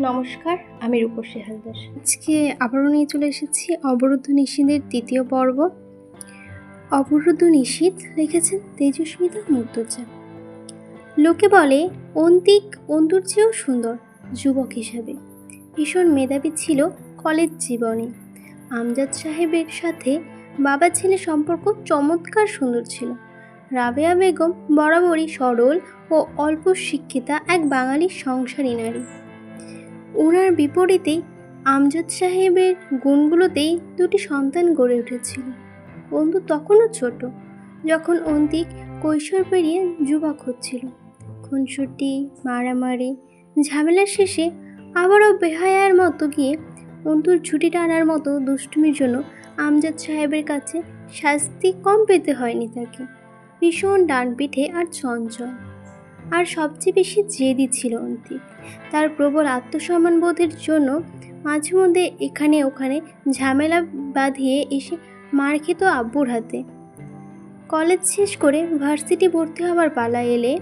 নমস্কার, আমি রূপসী হালদার। আজকে আবারও নিয়ে চলে এসেছি অবরুদ্ধ নিষিদ্ধের তৃতীয় পর্ব। অবরুদ্ধ নিষিদ্ধ লিখেছেন তেজস্মিতা মুর্তজা লোকে বলে, অন্তিক অন্তুর চেয়েও সুন্দর, যুবক হিসাবে। ভীষণ মেধাবী ছিল কলেজ জীবনে। আমজাদ সাহেবের সাথে বাবা ছেলে সম্পর্ক চমৎকার সুন্দর ছিল। রাবেয়া বেগম বরাবরই সরল ও অল্প শিক্ষিতা এক বাঙালি সংসারী নারী। ওনার বিপরীতে আমজাদ সাহেবের গুণগুলোতেই দুটি সন্তান গড়ে উঠেছিল। অন্তু তখনও ছোট, যখন অন্তিক কৈশোর পেরিয়ে যুবক হচ্ছিল। খুনসুটি, মারামারি, ঝামেলার শেষে আবারও বেহায়ার মতো গিয়ে অন্তুর ছুটি টানার মতো দুষ্টুমির জন্য আমজাদ সাহেবের কাছে শাস্তি কম পেতে হয়নি তাকে। ভীষণ ডানপিঠে আর চঞ্চল। আর সবচেয়ে বেশি জেদি ছিল অন্তিক। তার প্রবল আত্মসম্মান বোধের জন্য মাঝে মধ্যে এখানে ওখানে ঝামেলা বাঁধিয়ে এসে মার খেত আব্বুর হাতে। কলেজ শেষ করে ভার্সিটি ভর্তি হওয়ার পালা এলে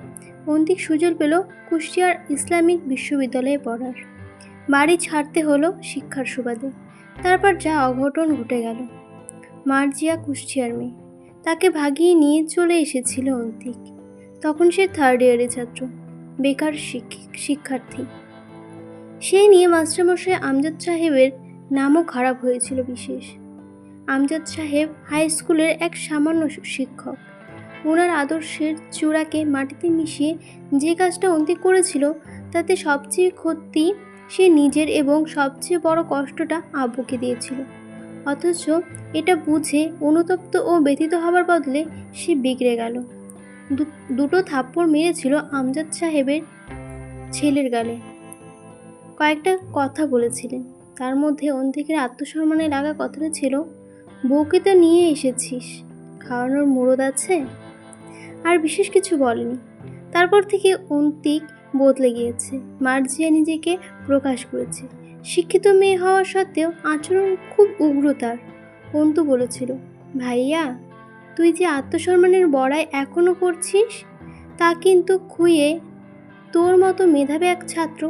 অন্তিক সুযোগ পেল কুষ্টিয়ার ইসলামিক বিশ্ববিদ্যালয়ে পড়ার। বাড়ি ছাড়তে হলো শিক্ষার সুবাদে। তারপর যা অঘটন ঘটে গেল। মার্জিয়া কুষ্টিয়ার মেয়ে। তাকে ভাগিয়ে নিয়ে চলে এসেছিল অন্তিক। তখন সে থার্ড ইয়ারের ছাত্র, বেকার শিক্ষার্থী। সেই নিয়ে মাস্টারমশাই আমজাদ সাহেবের নামও খারাপ হয়েছিল বিশেষ। আমজাদ সাহেব হাই স্কুলের এক সামান্য শিক্ষক। ওনার আদর্শের চূড়াকে মাটিতে মিশিয়ে যে কাজটা অন্তিক করেছিল, তাতে সবচেয়ে ক্ষতি সে নিজের এবং সবচেয়ে বড় কষ্টটা আব্বুকে দিয়েছিল। অথচ এটা বুঝে অনুতপ্ত ও ব্যথিত হবার বদলে সে বিগড়ে গেল। দুটো থাপ্পড় মেরেছিল আমজাদ সাহেবের ছেলের গালে। কয়েকটা কথা বলেছিলেন। তার মধ্যে অন্তিকের আত্মসম্মানে লাগা কথাটা ছিল, বউকে তো নিয়ে এসেছিস, খাওয়ানোর মুরদ আছে? আর বিশেষ কিছু বলেনি। তারপর থেকে অন্তিক বদলে গিয়েছে। মার্জিয়া নিজেকে প্রকাশ করেছে। শিক্ষিত মেয়ে হওয়া সত্ত্বেও আচরণ খুব উগ্র তার। অন্তু বলেছিল, ভাইয়া তুই যে আত্মসম্মানের বড়াই এখনও করছিস, তা কিন্তু খুইয়ে তোর মতো মেধাবী এক ছাত্র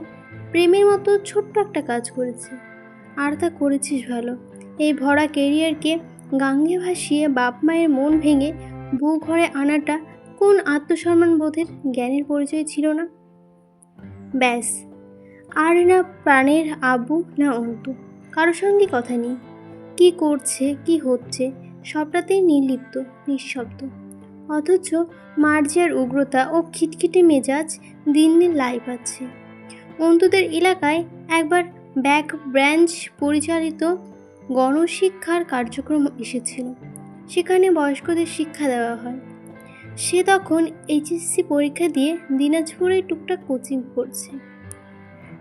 প্রেমের মতো ছোট্ট একটা কাজ করেছে। আর তা করেছিস ভালো। এই ভরা কেরিয়ারকে গাঙ্গে ভাসিয়ে বাপ মায়ের মন ভেঙে বউ ঘরে আনাটা কোন আত্মসম্মান বোধের জ্ঞানের পরিচয় ছিল না? ব্যাস, আর না প্রাণের আবু না অন্ত। কারোর সঙ্গে কথা নেই। কি করছে, কি হচ্ছে সবটাতেই নির্লিপ্ত, নিঃশব্দ। অথচ মার্জিয়ার উগ্রতা ও খিটখিটে মেজাজ দিন দিন লাই পাচ্ছে। অন্তুদের এলাকায় একবার ব্যাক ব্রাঞ্চ পরিচালিত গণশিক্ষার কার্যক্রম এসেছিল। সেখানে বয়স্কদের শিক্ষা দেওয়া হয়। সে তখন এইচএসসি পরীক্ষা দিয়ে দিনাজপুরে টুকটাক কোচিং করছে।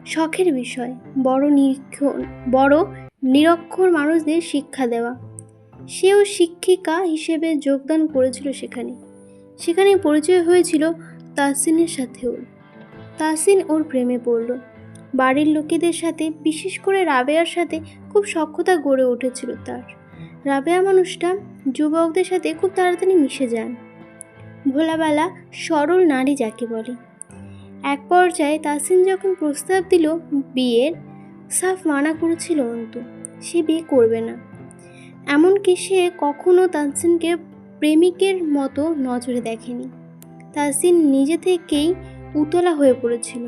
শখের বিষয়, বড় নিরীক্ষণ, বড় নিরক্ষর মানুষদের শিক্ষা দেওয়া। সেও শিক্ষিকা হিসেবে যোগদান করেছিল সেখানে। সেখানে পরিচয় হয়েছিল তাসিনের সাথেও। তাসিন ওর প্রেমে পড়ল। বাড়ির লোকেদের সাথে, বিশেষ করে রাবেয়ার সাথে, খুব সখ্যতা গড়ে উঠেছিল তার। রাবেয়া মানুষটা যুবকদের সাথে খুব তাড়াতাড়ি মিশে যান। ভোলাবেলা সরল নারী যাকে বলে। এক পর্যায়ে তাসিন যখন প্রস্তাব দিল বিয়ের, সাফ মানা করেছিল অন্তু, সে বিয়ে করবে না। এমনকি সে কখনো তাসিনকে প্রেমিকের মতো নজরে দেখেনি। তাসিন নিজে থেকেই উতলা হয়ে পড়েছিল।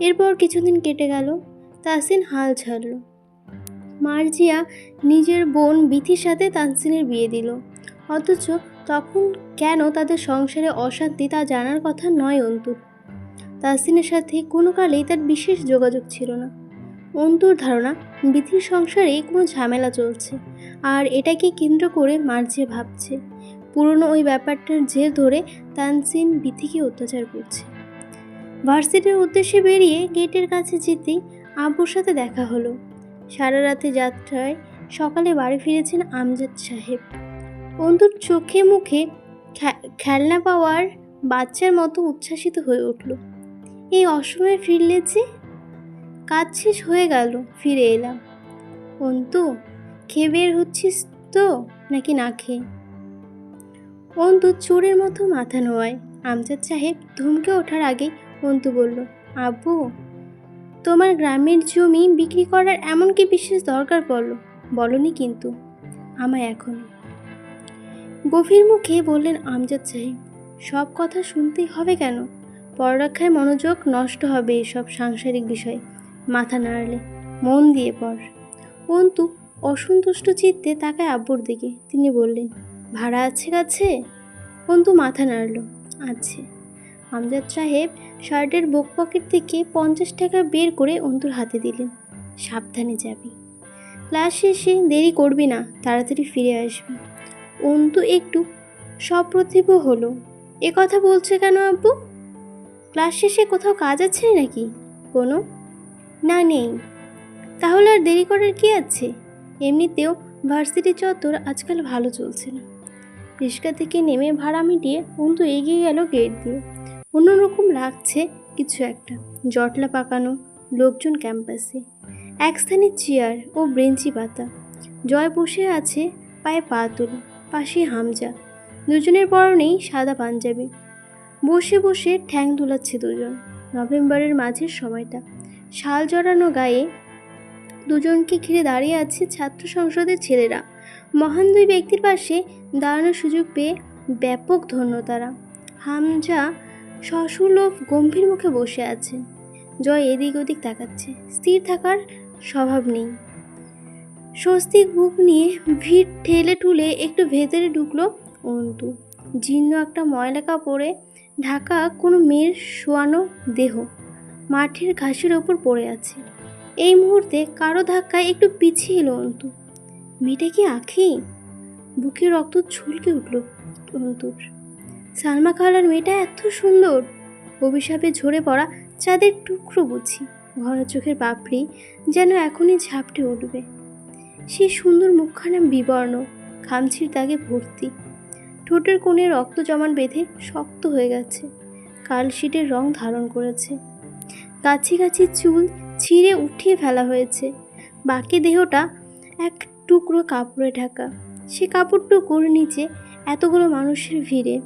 এরপর কিছুদিন কেটে গেল। তাসিন হাল ছাড়ল। মার্জিয়া নিজের বোন বিথির সাথে তানসিনের বিয়ে দিল। অথচ তখন কেন তাদের সংসারে অশান্তি তা জানার কথা নয় অন্তুর তাসিনের সাথে কোনো কালেই তার বিশেষ যোগাযোগ ছিল না। অন্তুর ধারণা, বিথির সংসারে কোনো ঝামেলা চলছে। আর এটাকে কেন্দ্র করে মার্জিয়া ভাবছে। পুরনো ওই ব্যাপারটার জের ধরে তানসিন বিথিকে অত্যাচার করছে। ভার্সিটির উদ্দেশ্যে বেরিয়ে গেটের কাছে যেতেই আব্বুর সাথে দেখা হলো। সারা রাতে যাত্রায় সকালে বাড়ি ফিরেছেন আমজাদ সাহেব। অন্তুর চোখে মুখে খেলনা পাওয়ার বাচ্চার মতো উচ্ছ্বাসিত হয়ে উঠল। এই অসময়ে ফিরলে যে? কাজ শেষ হয়ে গেল, ফিরে এলাম। অন্তু খেয়ে বের হচ্ছিস তো? নাকি না খেয়ে? অন্তু চোরের মতো মাথা নোয়ায়। আমজাদ সাহেব ধমকে ওঠার আগে অন্তু বলল, আব্বু, তোমার গ্রামের জমি বিক্রি করার এমন কি বিশেষ দরকার পড়ল বলনি কিন্তু, আমায় এখন গভীর মুখে বললেন আমজাদ সাহেব, সব কথা শুনতেই হবে কেন? পড়ারক্ষায় মনোযোগ নষ্ট হবে এসব সাংসারিক বিষয়। মাথা নাড়ালে মন দিয়ে পড়। অন্তু অসন্তুষ্ট চিত্তে তাকায় আব্বুর দিকে। তিনি বললেন, ভাড়া আছে কাছে? অন্তু মাথা নাড়ল, আছে। আমজাদ সাহেব শার্টের বুক পকেট থেকে পঞ্চাশ টাকা বের করে অন্তুর হাতে দিলেন, সাবধানে যাবি। ক্লাস শেষে, দেরি করবি না, তাড়াতাড়ি ফিরে আসবি। অন্তু একটু সপ্রতিভ হলো, এ কথা বলছে কেন আব্বু? ক্লাস শেষে কোথাও কাজ আছে নাকি? কোনো? না, নেই। তাহলে আর দেরি করার কি আছে? এমনিতেও ভার্সিটি চত্বর আজকাল ভালো চলছে না। রিক্সা থেকে নেমে ভাড়া মিটিয়ে অন্তু এগিয়ে গেল গেট দিয়ে। অন্যরকম লাগছে কিছু একটা, জটলা পাকানো, লোকজন ক্যাম্পাসে এক স্থানে চেয়ার ও ব্রেঞ্চি পাতা, জয় বসে আছে পায়ে পা তুলে পাশে হামজা, দুজনের পরনেই সাদা পাঞ্জাবি। বসে বসে ঠ্যাং দুলাচ্ছে দুজন, নভেম্বরের মাঝের সময়টা, শাল জড়ানো গায়ে দুজনকে ঘিরে দাঁড়িয়ে আছে ছাত্র সংসদের ছেলেরা। মহান দুই ব্যক্তির পাশে দাঁড়ানোর সুযোগ পেয়ে ব্যাপক ধন্য তারা। হামজা সসুলভ গম্ভীর মুখে বসে আছেন জয় এদিক ওদিক তাকাচ্ছে। স্থির থাকার স্বভাব নেই। স্বস্তিক বুক নিয়ে ভিড় ঠেলে ঠুলে একটু ভেতরে ঢুকলো অন্তু। জীর্ণ একটা ময়লা কাপড়ে ঢাকা কোনো মেয়ের শোয়ানো দেহ। মাঠের ঘাসের ওপর পড়ে আছে। এই মুহূর্তে কারও ধাক্কায় একটু পিছিয়ে এলো অন্তু। মেয়েটা কি আখি? বুকে রক্ত ছুলকে উঠল অন্তুর। সালমা খালার মেয়েটা এত সুন্দর। অভিশাপে ঝরে পড়া চাঁদের টুকরো বুঝি। ঘন চোখের পাপড়ি যেন এখনই ঝাপটে উঠবে। সে সুন্দর মুখখানা বিবর্ণ খামছির দাগে ভর্তি। ঠোঁটের কোণে রক্ত জমান বেঁধে শক্ত হয়ে গেছে। কালশিটের রং ধারণ করেছে। গাছি গাছি চুল ছিঁড়ে উঠিয়ে ফেলা হয়েছে। বাকি দেহটা এক টুকরো কাপড়ে ঢাকা। সে কাপড়টুকুর নিচে এতগুলো মানুষের ভিড়ে।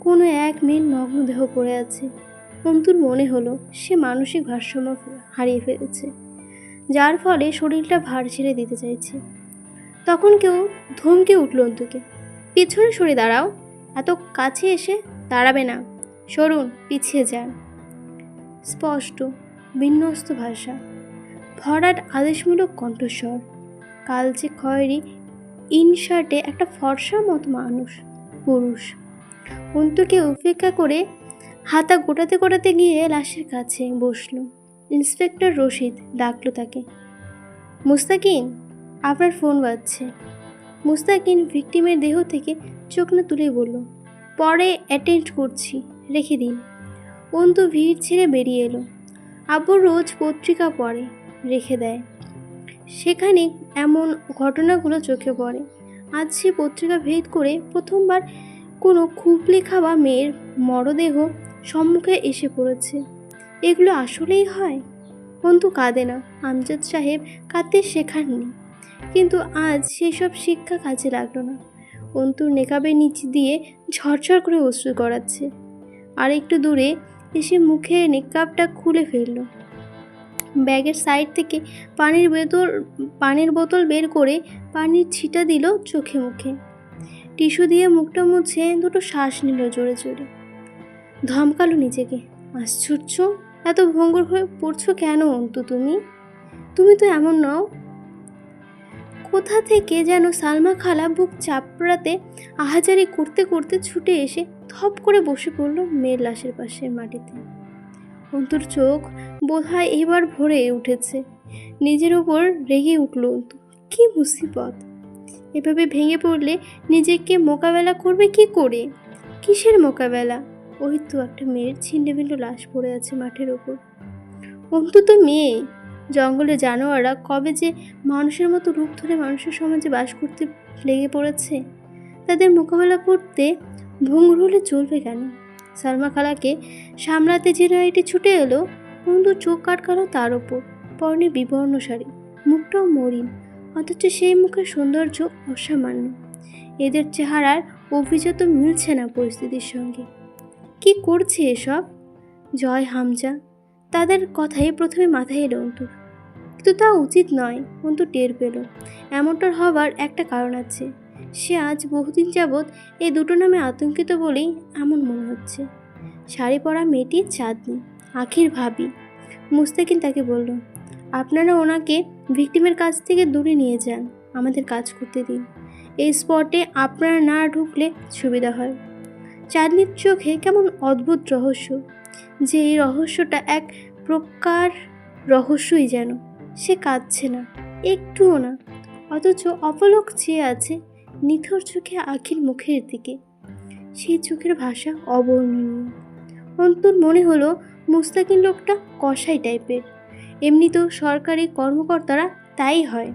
কোনো এক মেয়ের নগ্ন দেহ পড়ে আছে। অন্তুর মনে হলো, সে মানসিক ভারসাম্য হারিয়ে ফেলেছে। যার ফলে শরীরটা ভার ছেড়ে দিতে চাইছে। তখন কেউ ধমকে উঠল অন্তুকে। পিছনে সরে দাঁড়াও। এত কাছে এসে দাঁড়াবে না। সরুন, পিছিয়ে যান। স্পষ্ট। বিন্যস্ত ভাষা। ভরাট আদেশমূলক কণ্ঠস্বর। কালচে খয়েরি ইনশার্টে একটা ফর্সা মতো মানুষ, পুরুষ। অন্তুকে উপেক্ষা করে হাতা গোটাতে গোটাতে গিয়ে লাশের কাছে বসল। ইন্সপেক্টর রশিদ ডাকলো তাকে। মুস্তাকিন, আপনার ফোন বাজছে। মুস্তাকিন ভিকটিমের দেহ থেকে চোখ না তুলে বলল, পরে অ্যাটেন্ড করছি, রেখে দিন। অন্তু ভিড় ছেড়ে বেরিয়ে এলো। আব্বু রোজ পত্রিকা পড়ে, রেখে দেয়। সেখানে এমন ঘটনাগুলো চোখে পড়ে। আজ সে পত্রিকা ভেদ করে প্রথমবার কোনো খুবলে খাওয়া মেয়ের মরদেহ সম্মুখে এসে পড়েছে। এগুলো আসলেই হয়? অন্তু কাঁদে না, আমজাদ সাহেব কাঁদতে শেখাননি। কিন্তু আজ সেসব শিক্ষা কাজে লাগল না। অন্তুর নেকাবের নিচ দিয়ে ঝরঝর করে অশ্রু গড়াচ্ছে। আর একটু দূরে এসে মুখে নেকাবটা খুলে ফেলল। ব্যাগের সাইড থেকে পানির বোতল পানির বোতল বের করে পানির ছিটা দিল চোখে মুখে। টিস্যু দিয়ে মুখটা মুছে দুটো শ্বাস নিল জোরে জোরে। ধমকালো নিজেকে। আশ্চর্য! এত ভঙ্গুর হয়ে পড়ছো কেন অন্তু তুমি? তুমি তো এমন নও। কোথা থেকে যেন সালমা খালা বুক চাপড়াতে আহাজারি করতে করতে ছুটে এসে থপ করে বসে পড়ল মেয়ের লাশের পাশে মাটিতে। অন্তুর চোখ বোধহয় এবার ভরে উঠেছে। নিজের ওপর রেগে উঠল কি মুসিবত? এভাবে ভেঙে পড়লে নিজেকে মোকাবেলা করবে কি করে? কিসের মোকাবেলা? ওই তো একটা মেয়ের ছিন্ডে লাশ পড়ে আছে মাঠের ওপর অন্তু তো মেয়ে। জঙ্গলে জানোয়াররা কবে যে মানুষের মতো রূপ ধরে মানুষের সমাজে বাস করতে লেগে পড়েছে, তাদের মোকাবেলা করতে ভঙ্গুর হলে চলবে কেন? সালমা খালাকে সামলাতে যে নারীটি ছুটে এলো, বন্ধু চোখ কাটকালো তার ওপর, পরনে বিবর্ণ শাড়ি, মুখটাও মরিন, অথচ সেই মুখের সৌন্দর্য অসামান্য। এদের চেহারার অভিজাত মিলছে না পরিস্থিতির সঙ্গে। কি করছে এসব? জয় হামজা, তাদের কথাই প্রথমে মাথায় এলো অন্তুর। কিন্তু তা উচিত নয়, অন্তু টের পেল। এমনটার হবার একটা কারণ আছে। সে আজ বহুদিন যাবৎ এই দুটো নামে আতঙ্কিত বলেই এমন মনে হচ্ছে। শাড়ি পরা মেয়েটি চাঁদনি, আখির ভাবি। মুস্তাকিন তাকে বলল, আপনারা ওনাকে ভিকটিমের কাছ থেকে দূরে নিয়ে যান, আমাদের কাজ করতে দিন। এই স্পটে আপনারা না ঢুকলে সুবিধা হয়। চাঁদনির চোখে কেমন অদ্ভুত রহস্য, যে এই রহস্যটা এক প্রকার রহস্যই যেন। সে কাঁদছে না, একটুও না, অথচ অপলক চেয়ে আছে নিথর চোখে আখির মুখের দিকে। সেই চোখের ভাষা অবর্ণনীয়। অন্তর মনে হলো মুস্তাকিন লোকটা কষাই টাইপের। এমনিতেও সরকারি কর্মকর্তারা তাই হয়।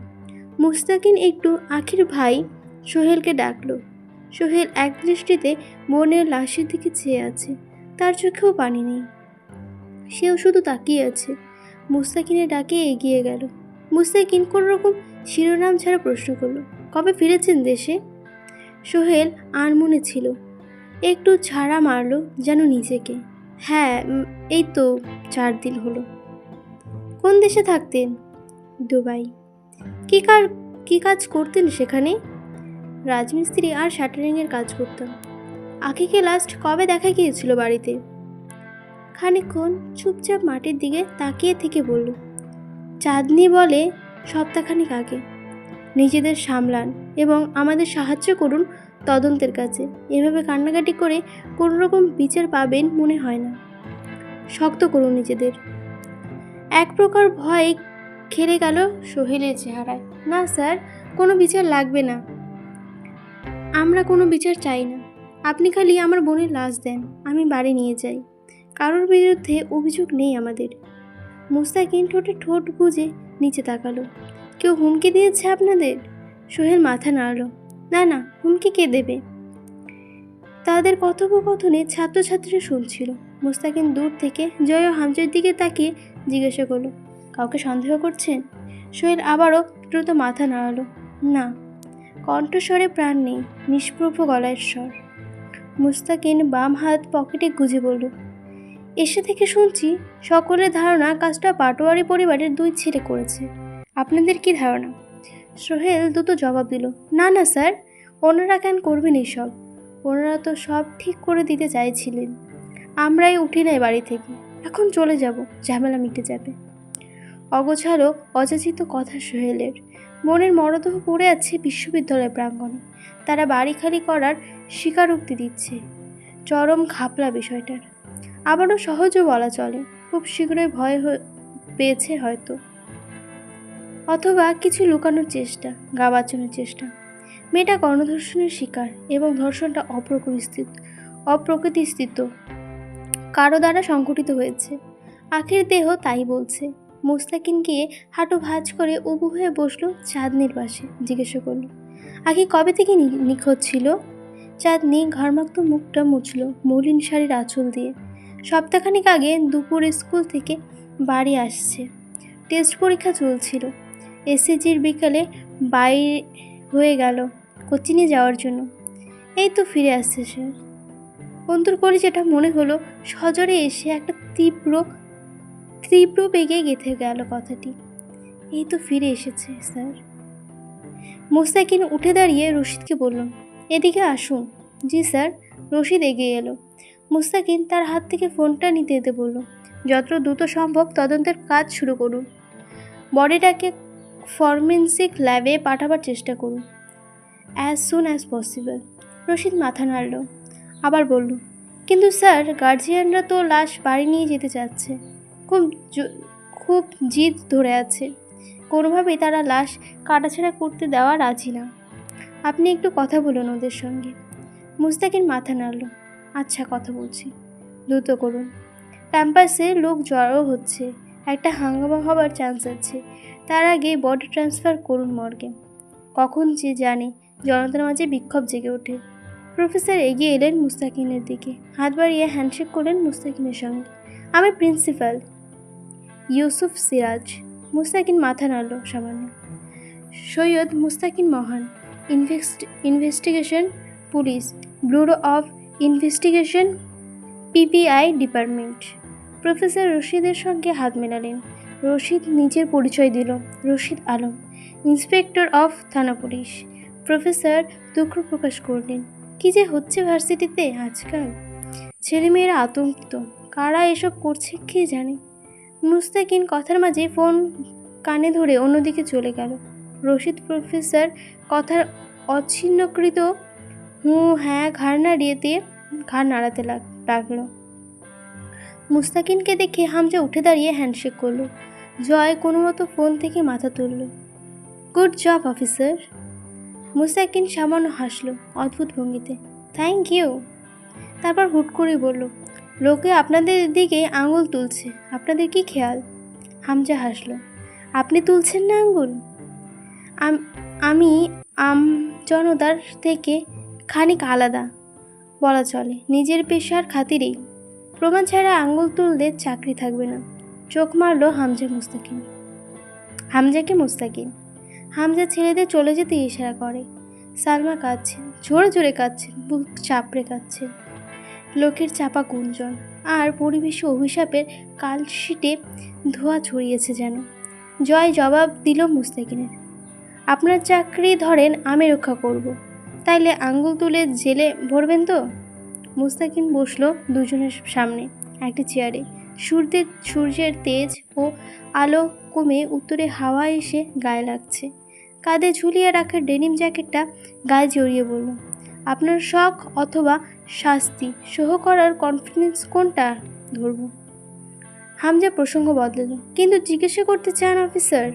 মুস্তাকিন একটু আখির ভাই সোহেলকে ডাকলো। সোহেল এক দৃষ্টিতে বোনের লাশের দিকে চেয়ে আছে, তার চোখেও পানি নেই। সেও শুধু তাকিয়ে আছে। মুস্তাকিনের ডাকে এগিয়ে গেল। মুস্তাকিন কোনো রকম শিরোনাম ছাড়া প্রশ্ন করল। কবে ফিরেছেন দেশে? সোহেল আর মনে ছিল। একটু ছাড়া মারলো যেন নিজেকে। হ্যাঁ এই তো চার দিন হলো। কোন দেশে থাকতেন? দুবাই। কী কার, কী কাজ করতেন সেখানে? রাজমিস্ত্রি আর শাটারিংয়ের কাজ করতাম। আখিকে লাস্ট কবে দেখা গিয়েছিল বাড়িতে? খানিকক্ষণ চুপচাপ মাটির দিকে তাকিয়ে থেকে বলল, চাঁদনি বলে সপ্তাহখানিক আগে। নিজেদের সামলান এবং আমাদের সাহায্য করুন তদন্তের কাছে। এভাবে কান্নাকাটি করে কোনো রকম বিচার পাবেন মনে হয় না। শক্ত করুন নিজেদের। এক প্রকার ভয় খেলে গেল সোহেলের চেহারায়। না, স্যার, কোনো বিচার লাগবে না। আমরা কোনো বিচার চাই না। আপনি খালি আমার বোনের লাশ দেন, আমি বাড়ি নিয়ে যাই। কারোর বিরুদ্ধে অভিযোগ নেই আমাদের। মুস্তাকিন ঠোঁটে ঠোঁট গুজে নিচে তাকালো। কেউ হুমকি দিয়েছে আপনাদের? সোহেল মাথা নাড়ল। না না, হুমকি কে দেবে? তাদের কথোপকথনে ছাত্রছাত্রীরা শুনছিল। মুস্তাকিন দূর থেকে জয় ও হামজের দিকে তাকিয়ে জিজ্ঞাসা করল, কাউকে সন্দেহ করছেন? সোহেল আবারও দ্রুত মাথা নাড়ালো, না, কণ্ঠস্বরে প্রাণ নেই, নিষ্প্রভ গলার স্বর। মুস্তাকিন বাম হাত পকেটে গুজে বলল, এসে থেকে শুনছি, সকলের ধারণা কাজটা পাটোয়ারি পরিবারের দুই ছেলে করেছে। আপনাদের কি ধারণা? সোহেল দ্রুত জবাব দিল, না না, স্যার, ওনারা কেন করবেন এইসব ওনারা তো সব ঠিক করে দিতে চাইছিলেন। আমরাই উঠি নাই বাড়ি থেকে। এখন চলে যাব, ঝামেলা মিটে যাবে। অগোছালো, অযাচিত কথা সোহেলের। মনের মরদেহ পড়ে আছে বিশ্ববিদ্যালয় প্রাঙ্গণে। তারা বাড়ি খালি করার স্বীকারোক্তি দিচ্ছে। চরম খাপলা বিষয়টার। আবারও সহজও বলা চলে। খুব শীঘ্রই ভয় পেয়েছে হয়তো। অথবা কিছু লুকানোর চেষ্টা, গা বাঁচানোর চেষ্টা। মেয়েটা গণধর্ষণের শিকার এবং ধর্ষণটা অপ্রকৃতিস্থিত অপ্রকৃতিস্থিত। কারও দ্বারা সংঘটিত হয়েছে। আখের দেহ তাই বলছে। মুস্তাকিন গিয়ে হাঁটু ভাঁজ করে উবু হয়ে বসল চাঁদনির পাশে, জিজ্ঞেস করল, আখি কবে থেকে নিখোঁজ ছিল? চাঁদনি ঘরমাক্ত মুখটা মুছল মলিন শাড়ির আঁচল দিয়ে। সপ্তাহখানিক আগে দুপুর স্কুল থেকে বাড়ি আসছে। টেস্ট পরীক্ষা চলছিল। এসএজির বিকালে বাইরে হয়ে গেল কোচিংয়ে যাওয়ার জন্য। এই তো ফিরে আসছে সে। অন্তর করে যেটা মনে হলো, সজরে এসে একটা তীব্র তীব্র বেগে গেঁথে গেল কথাটি। এই তো ফিরে এসেছে, স্যার। মুস্তাকিন উঠে দাঁড়িয়ে রশিদকে বলল, এদিকে আসুন। জি, স্যার। রশিদ এগিয়ে এলো। মুস্তাকিন তার হাত থেকে ফোনটা নিতে যেতে বলল, যত দ্রুত সম্ভব তদন্তের কাজ শুরু করুন। বডিটাকে ফরমেন্সিক ল্যাবে পাঠাবার চেষ্টা করুন। As soon as possible Rashid মাথা নাড়ল। আবার বলল, কিন্তু স্যার গার্জিয়ানরা তো লাশ বাড়ি নিয়ে যেতে চাচ্ছে। খুব খুব জিদ ধরে আছে। কোনোভাবেই তারা লাশ কাটাছেড়া করতে দেওয়া রাজি না। আপনি একটু কথা বলুন ওদের সঙ্গে। মুস্তাকিন মাথা নাড়ল। আচ্ছা কথা বলছি। দ্রুত করুন। ক্যাম্পাসে লোক জড়ো হচ্ছে। একটা হাঙ্গামা হবার চান্স আছে। তার আগে বডি ট্রান্সফার করুন মর্গে। কখন যে জানে, জনতার মাঝে বিক্ষোভ জেগে ওঠে। প্রফেসর এগিয়ে এলেন মুস্তাকিনের দিকে। হাত বাড়িয়ে হ্যান্ডশেক করলেন মুস্তাকিনের সঙ্গে। আমি প্রিন্সিপাল। ইউসুফ সিরাজ। মুস্তাকিন মাথা নাড়ল সামান্য। Syed Mustakin Mahan. Invest investigation police. Bureau of investigation, PPI department. Professor রশিদের সঙ্গে হাত মেলালেন। রশিদ নিজের পরিচয় দিল, রশিদ আলম, ইন্সপেক্টর অফ থানা পুলিশ। প্রফেসর দুঃখ প্রকাশ করলেন, কি যে হচ্ছে ভার্সিটিতে আজকাল? ছেলেমেয়েরা আতঙ্কিত, কারা এসব করছে কে জানে? মুস্তাকিন কথার মাঝে ফোন কানে ধরে অন্যদিকে চলে গেল। রশিদ প্রফেসর কথার অচ্ছিন্নকৃত হু হ্যাঁ ঘাড় নাড়িয়ে দিয়ে ঘাড় নাড়াতে লাগ, লাগল। মুস্তাকিনকে দেখে হামজা উঠে দাঁড়িয়ে হ্যান্ডশেক করল। জয় কোনো মতো ফোন থেকে মাথা তুলল। Good job, officer. মুসাকিন সামান্য হাসলো অদ্ভুত ভঙ্গিতে। Thank you. তারপর হুট করে বলল, লোকে আপনাদের দিকে আঙুল তুলছে। আপনাদের কি খেয়াল? হামজা হাসলো, আপনি তুলছেন না আঙুল? আম- আমি জনতার থেকে খানিক আলাদা, বলা চলে। নিজের পেশার খাতিরেই। প্রমাণ ছাড়া আঙুল তুললে চাকরি থাকবে না। চোখ মারল হামজা মুস্তাকিন হামজাকে মুস্তাকিন হামজা ছেলেদের চলে যেতে ইশারা করে। সালমা কাঁদছেন, জোরে জোরে কাঁদছেন, বুক চাপড়ে কাঁদছেন। লোকের চাপা গুঞ্জন, আর পরিবেশে অভিশাপের কাল কালশিটে ধোয়া ছড়িয়েছে যেন। জয় জবাব দিল মুস্তাকিনের আপনার চাকরি ধরেন, আমি রক্ষা করব। তাইলে আঙ্গুল তুলে জেলে ভরবেন তো? মুস্তাকিন বসল দুজনের সামনে। একটি চেয়ারে। সূর্যের সূর্যের তেজ ও আলো কমে উত্তরে হাওয়া এসে গায়ে লাগছে। কাঁধে ঝুলিয়ে রাখা ডেনিম জ্যাকেটটা গায়ে জড়িয়ে বলল আপনার শখ অথবা শাস্তি সহ করার কনফিডেন্স কোনটা? ধরবো। হামজা প্রসঙ্গ বদলালো। কিন্তু জিজ্ঞাসা করতে চান অফিসার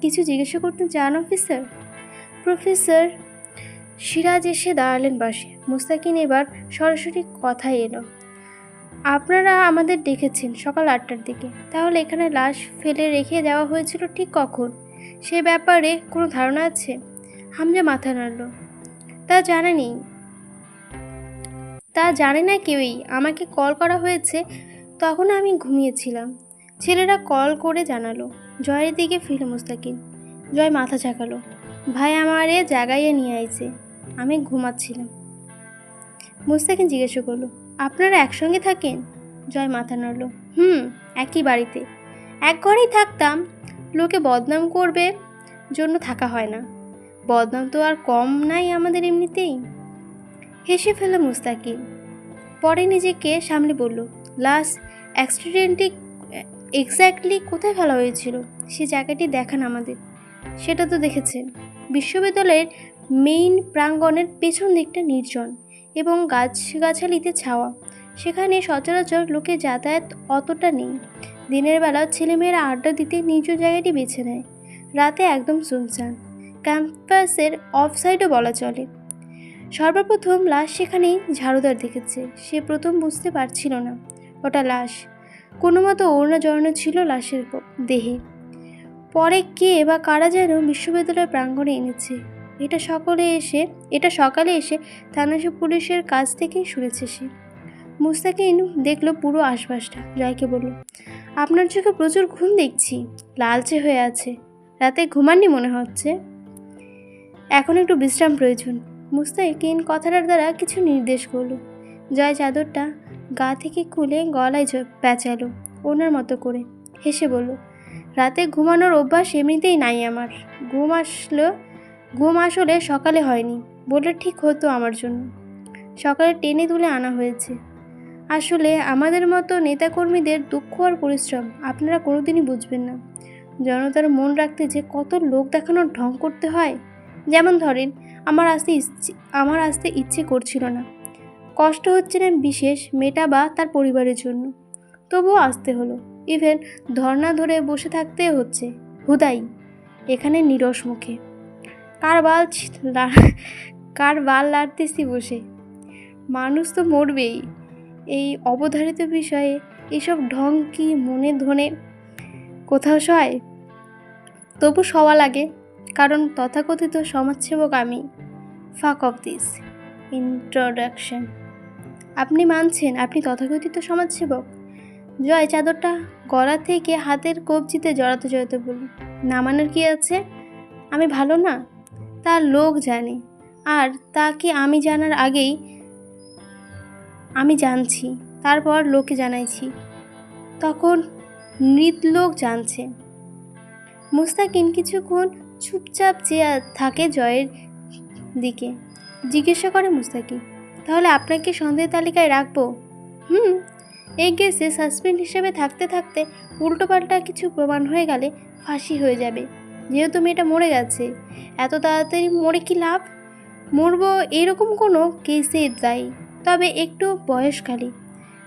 কিছু জিজ্ঞাসা করতে চান অফিসার প্রফেসর সিরাজ এসে দাঁড়ালেন বাসে মুস্তাকিন এবার সরাসরি কথাই এলো। আপনারা আমাদের ডেকেছেন সকাল আটটার দিকে। তাহলে এখানে লাশ ফেলে রেখে দেওয়া হয়েছিল ঠিক কখন? সে ব্যাপারে কোনো ধারণা আছে? হামজা মাথা নাড়ল। তা জানা নেই। তা জানে না কেউই। আমাকে কল করা হয়েছে, তখন আমি ঘুমিয়েছিলাম। ছেলেরা কল করে জানালো, জয়ের দিকে ফিরল মুস্তাকিন জয় মাথা ঝাঁকালো, ভাই আমারে জাগাইয়ে নিয়ে আইছে। আমি ঘুমাচ্ছিলাম। মুস্তাকিন জিজ্ঞাসা করল আপনারা একসঙ্গে থাকেন? জয় মাথা নাড়ল। হুম, একই বাড়িতে। এক ঘরেই থাকতাম। লোকে বদনাম করবে জন্য থাকা হয় না। বদনাম তো আর কম নাই আমাদের এমনিতেই। হেসে ফেলল মুস্তাকিন পরে নিজেকে সামলে বলল লাস্ট অ্যাক্সিডেন্টে এক্স্যাক্টলি কোথায় ফেলা হয়েছিল? সে জায়গাটি দেখান আমাদের। সেটা তো দেখেছেন। বিশ্ববিদ্যালয়ের মেইন প্রাঙ্গণের পেছন দিকটা নির্জন। এবং গাছগাছালিতে ছাওয়া। সেখানে সচরাচর লোকের যাতায়াত অতটা নেই। দিনের বেলা ছেলেমেয়েরা আড্ডা দিতে নিজ জায়গাটি বেছে নেয়। রাতে একদম শুনশান ক্যাম্পাসের অফ সাইডও বলা চলে। সর্বপ্রথম লাশ সেখানেই ঝাড়ুদার দেখেছে। সে প্রথম বুঝতে পারছিল না। ওটা লাশ। কোনো মতো ওড়না জড়ানো ছিল লাশের দেহে। পরে কে বা কারা যেন বিশ্ববিদ্যালয়ের প্রাঙ্গণে এনেছে। এটা সকলে এসে, এটা সকালে এসে থানা পুলিশের কাছ থেকেই শুনেছে সে। মুস্তাকিন দেখল পুরো আশপাশটা। জয়কে বলল, আপনার চোখে প্রচুর ঘুম দেখছি। লালচে হয়ে আছে। রাতে ঘুমাননি মনে হচ্ছে? এখন একটু বিশ্রাম প্রয়োজন। মুস্তাকিন কথাটার দ্বারা কিছু নির্দেশ করল। জয় চাদরটা গা থেকে খুলে গলায় প্যাঁচালো ওনার মতো করে। হেসে বলল, রাতে ঘুমানোর অভ্যাস এমনিতেই নাই আমার। ঘুম আসলো ঘুম আসলে সকালে হয়নি। বললে, ঠিক হতো আমার জন্য। সকালে টেনে তুলে আনা হয়েছে। আসলে আমাদের মতো নেতাকর্মীদের দুঃখ আর পরিশ্রম আপনারা কোনোদিনই বুঝবেন না। জনতার মন রাখতে যে কত লোক দেখানোর ঢং করতে হয়। যেমন ধরেন, আমার আসতে আমার আসতে ইচ্ছে করছিল না। কষ্ট হচ্ছে না বিশেষ মেটা বা তার পরিবারের জন্য। তবুও আসতে হলো। ইভেন ধর্না ধরে বসে থাকতে হচ্ছে। হুদাই, এখানে নিরস মুখে। কার বাল কার বাল লাড়তেছি বসে। মানুষ তো মরবেই। এই অবধারিত বিষয়ে এসব ঢং কি মনে ধনে? কোথাও সয়? তবু সওয়া লাগে, কারণ তথাকথিত সমাজসেবক আমি। ফাক অফ দিস ইন্ট্রোডাকশন আপনি মানছেন, আপনি তথাকথিত সমাজসেবক? জয় চাদরটা গলা থেকে হাতের কবজিতে জড়াতে জড়াতে বলল নামানোর কি আছে? আমি ভালো না? তা লোক জানে। আর তা কি আমি জানার আগেই আমি জানছি, তারপর লোকে জানাইছি। তখন মৃতলোক জানছে। মুস্তাকিন কিছুক্ষণ চুপচাপ চেয়ে থাকে জয়ের দিকে। জিজ্ঞাসা করে মুস্তাকিন তাহলে আপনাকে সন্দেহ তালিকায় রাখব? হুম, এই কেসে সাসপেন্ড হিসেবে থাকতে থাকতে উল্টোপাল্টা কিছু প্রমাণ হয়ে গেলে ফাঁসি হয়ে যাবে। যেহেতু মেয়েটা মরে গেছে, এত তাড়াতাড়ি মরে কি লাভ? মরবো এরকম কোনো কেসে দায়ী তবে একটু বয়সকালী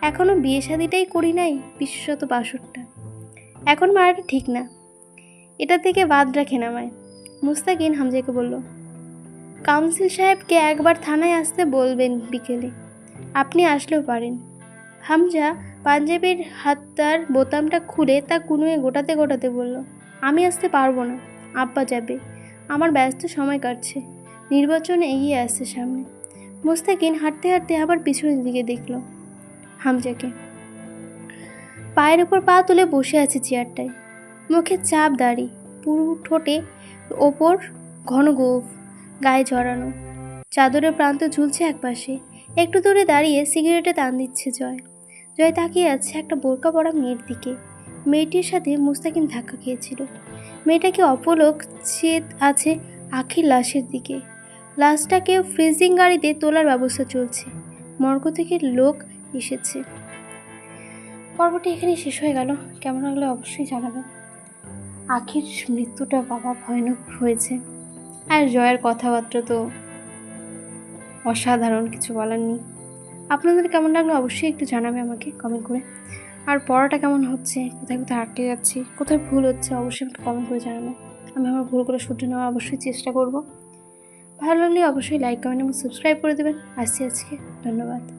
এখনও বিয়ে শাদিটাই করি নাই, বিশেষত বাসরটা। এখন মারাটা ঠিক না। এটা থেকে বাদ রাখেন আমায়। মুস্তাকিন হামজাকে বলল, কাউন্সিল সাহেবকে একবার থানায় আসতে বলবেন বিকেলে। আপনি আসলেও পারেন। হামজা পাঞ্জাবির হাতটার বোতামটা খুলে তা কুনুয়ে গোটাতে গোটাতে বলল আমি আসতে পারব না। আব্বা যাবে। আমার ব্যস্ত সময় কাটছে। নির্বাচন এগিয়ে আসছে সামনে। মুস্তাকিন হাঁটতে হাঁটতে আবার পিছনের দিকে দেখল হামজাকে। পায়ের উপর পা তুলে বসে আছে চেয়ারটায়। মুখে চাপ দাড়ি। পুরো ঠোঁটে ওপর ঘন গোফ। গায়ে ঝরানো চাদরের প্রান্ত ঝুলছে একপাশে। একটু দূরে দাঁড়িয়ে সিগারেটে টান দিচ্ছে জয়। জয় তাকিয়ে আছে একটা বোরকা পরা মেয়ের দিকে। মেয়েটির সাথে মুস্তাকিন ধাক্কা খেয়েছিল। মেয়েটাকে অপলক চেত আছে আখির লাশের দিকে। লাশটাকে ফ্রিজিং গাড়িতে তোলার ব্যবস্থা চলছে। মর্গ থেকে লোক এসেছে। পর্বটি এখানে শেষ হয়ে গেল। কেমন লাগল অবশ্যই জানাবেন। আখির মৃত্যুটা বাবা ভয়ানক হয়েছে। আর জয়ের কথাবার্তা তো অসাধারণ, কিছু বলার নেই। আপনাদের কেমন লাগল অবশ্যই একটু জানাবে আমাকে কমেন্ট করে। আর পড়াটা কেমন হচ্ছে? কোথায় কোথায় আটকে যাচ্ছি? কোথায় ভুল হচ্ছে? অবশ্যই আমাকে কমেন্ট করে জানাব। আমি আমার করে শুধরে নেওয়ার অবশ্যই চেষ্টা করব। ভালো লাগলে অবশ্যই লাইক কমেন্ট এবং সাবস্ক্রাইব করে দেবেন। আসছি আজকে। ধন্যবাদ।